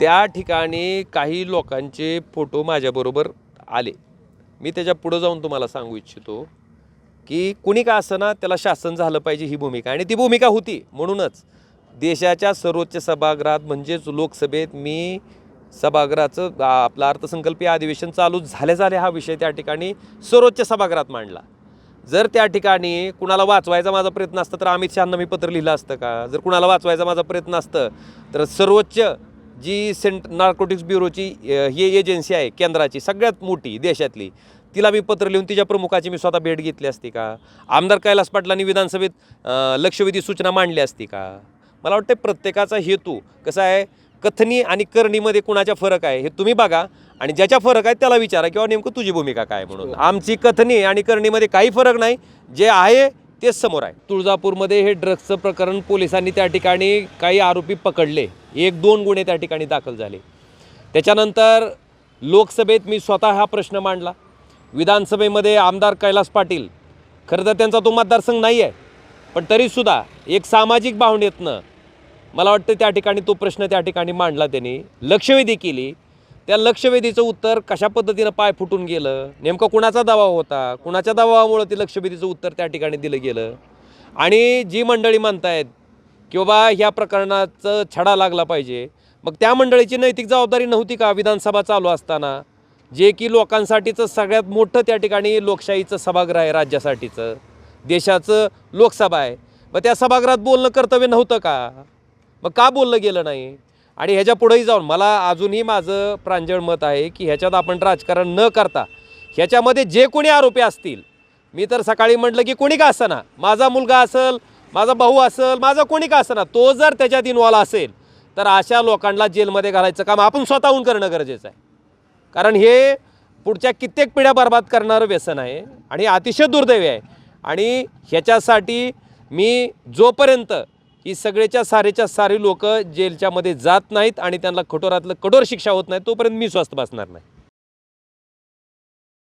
त्या ठिकाणी काही लोकांचे फोटो माझ्याबरोबर आले. मी त्याच्या पुढं जाऊन तुम्हाला सांगू इच्छितो की कुणी का असताना त्याला शासन झालं पाहिजे ही भूमिका. आणि ती भूमिका होती म्हणूनच देशाच्या सर्वोच्च सभागृहात म्हणजेच लोकसभेत मी सभागृहाचं आपलं अर्थसंकल्पीय अधिवेशन चालू झाले झाले हा विषय त्या ठिकाणी सर्वोच्च सभागृहात मांडला. जर त्या ठिकाणी कुणाला वाचवायचा माझा प्रयत्न असता तर अमित शहांना मी पत्र लिहिलं असतं का? जर कुणाला वाचवायचा माझा प्रयत्न असतं तर सर्वोच्च जी सेंट नार्कोटिक्स ब्युरोची ही एजन्सी आहे केंद्राची सगळ्यात मोठी देशातली तिला मी पत्र लिहून तिच्या प्रमुखाची मी स्वतः भेट घेतली असती का? आमदार कैलास पाटलांनी विधानसभेत लक्षवेधी सूचना मांडली असती का? मला वाटतं प्रत्येकाचा हेतू कसा आहे? कथनी आणि करणीमध्ये कुणाचा फरक आहे? हे तुम्ही बघा आणि ज्याच्या फरक आहे त्याला विचारा किंवा नेमकं तुझी भूमिका काय म्हणून. आमची कथनी आणि करणीमध्ये काही फरक नाही. जे आहे तेच समोर आहे. तुळजापूरमध्ये हे ड्रग्सचं प्रकरण पोलिसांनी त्या ठिकाणी काही आरोपी पकडले. एक दोन गुन्हे त्या ठिकाणी दाखल झाले. त्याच्यानंतर लोकसभेत मी स्वतः हा प्रश्न मांडला. विधानसभेमध्ये आमदार कैलास पाटील खरं तर त्यांचा तो मतदारसंघ नाही आहे पण तरीसुद्धा एक सामाजिक भावनेतनं मला वाटतं त्या ठिकाणी तो प्रश्न त्या ठिकाणी मांडला त्यांनी. लक्षवेधी केली. त्या लक्षवेधीचं उत्तर कशा पद्धतीनं पाय फुटून गेलं? नेमकं कुणाचा दबाव होता? कुणाच्या दबावामुळं ते लक्षवेधीचं उत्तर त्या ठिकाणी दिलं गेलं? आणि जी मंडळी म्हणतायत की बाबा ह्या प्रकरणाचं छडा लागला पाहिजे. मग त्या मंडळीची नैतिक जबाबदारी नव्हती का विधानसभा चालू असताना? जे की लोकांसाठीचं सगळ्यात मोठं त्या ठिकाणी लोकशाहीचं सभागृह आहे राज्यासाठीचं. देशाचं लोकसभा आहे. मग त्या सभागृहात बोलणं कर्तव्य नव्हतं का? मग का बोललं गेलं नाही? आणि ह्याच्या पुढेही जाऊन मला अजूनही माझं प्रांजळ मत आहे की ह्याच्यात आपण राजकारण न करता ह्याच्यामध्ये जे कोणी आरोपी असतील मी तर सकाळी म्हटलं की कोणी का असना माझा मुलगा असेल माझा भाऊ असेल माझा कोणी का असताना तो जर त्याच्यात इन्वॉल्व असेल तर अशा लोकांना जेलमध्ये घालायचं काम आपण स्वतःहून करणं गरजेचं आहे. कारण हे पुढच्या कित्येक पिढ्या बर्बाद करणारं व्यसन आहे आणि अतिशय दुर्दैवी आहे. आणि ह्याच्यासाठी मी जोपर्यंत ही सगळेच्या सारेच्या सारे लोक जेलच्यामध्ये जात नाहीत आणि त्यांना कठोरातलं कठोर शिक्षा होत नाही तोपर्यंत मी स्वस्थ बसणार नाही.